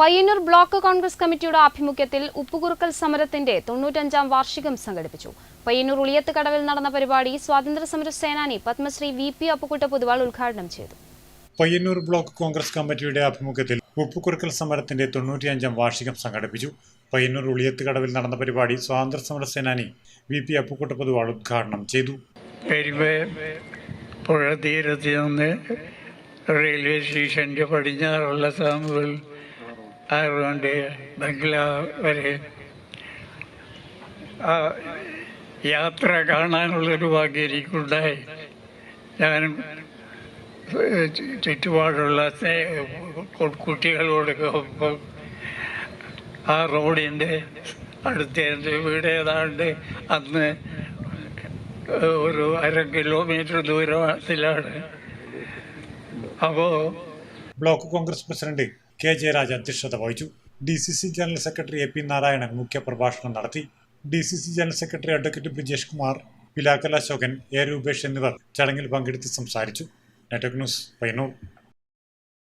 Payyanur block Congress കമ്മിറ്റിയുടെ ആഭിമുഖ്യത്തിൽ ഉപ്പുകുറുക്കൽ സമരത്തിന്റെ തൊണ്ണൂറ്റഞ്ചാം വാർഷികം സംഘടിപ്പിച്ചു. പയ്യന്നൂർ ഉളിയത്ത് കടവിൽ നടന്ന പരിപാടി സ്വാതന്ത്ര്യ സമര സേനാനി പത്മശ്രീ വി പി അപ്പുക്കുട്ട പൊതുവാൾ ഉദ്ഘാടനം ചെയ്തു. പയ്യന്നൂർ ബ്ലോക്ക് കോൺഗ്രസ് കമ്മിറ്റിയുടെ ആഭിമുഖ്യത്തിൽ ഉപ്പുകുറുക്കൽ സമരത്തിന്റെ തൊണ്ണൂറ്റിയഞ്ചാം വാർഷികം സംഘടിപ്പിച്ചു. പയ്യന്നൂർ ഉളിയത്ത് കടവിൽ നടന്ന പരിപാടി സ്വാതന്ത്ര്യ സമര സേനാനി വി പി അപ്പുക്കുട്ട പൊതുവാൾ ഉദ്ഘാടനം ചെയ്തു. പുഴ തീരത്ത് നിന്ന് റെയിൽവേ സ്റ്റേഷന്റെ പടിഞ്ഞാറുള്ള സാമുകൾ ആറുകൊണ്ട് ബംഗ്ലാവ് വരെ ആ യാത്ര കാണാനുള്ളൊരു ഭാഗ്യം എനിക്കുണ്ടായി. ഞാനും ചുറ്റുപാടുള്ള കുട്ടികളോടൊക്കെ ഒപ്പം ആ റോഡിന്റെ അടുത്ത് എന്റെ വീട് ഏതാണ്ട് അന്ന് ഒരു അര കിലോമീറ്റർ ദൂരത്തിലാണ് അപ്പോൾ block Congress president K Jayaraj അധ്യക്ഷത വഹിച്ചു. D C C general secretary A P Narayanan മുഖ്യപ്രഭാഷണം നടത്തി. D C C general secretary advocate Brijesh Kumar Pilakkal Ashokan A Rupesh എന്നിവർ ചടങ്ങിൽ പങ്കെടുത്ത് സംസാരിച്ചു. Network news Payyanur.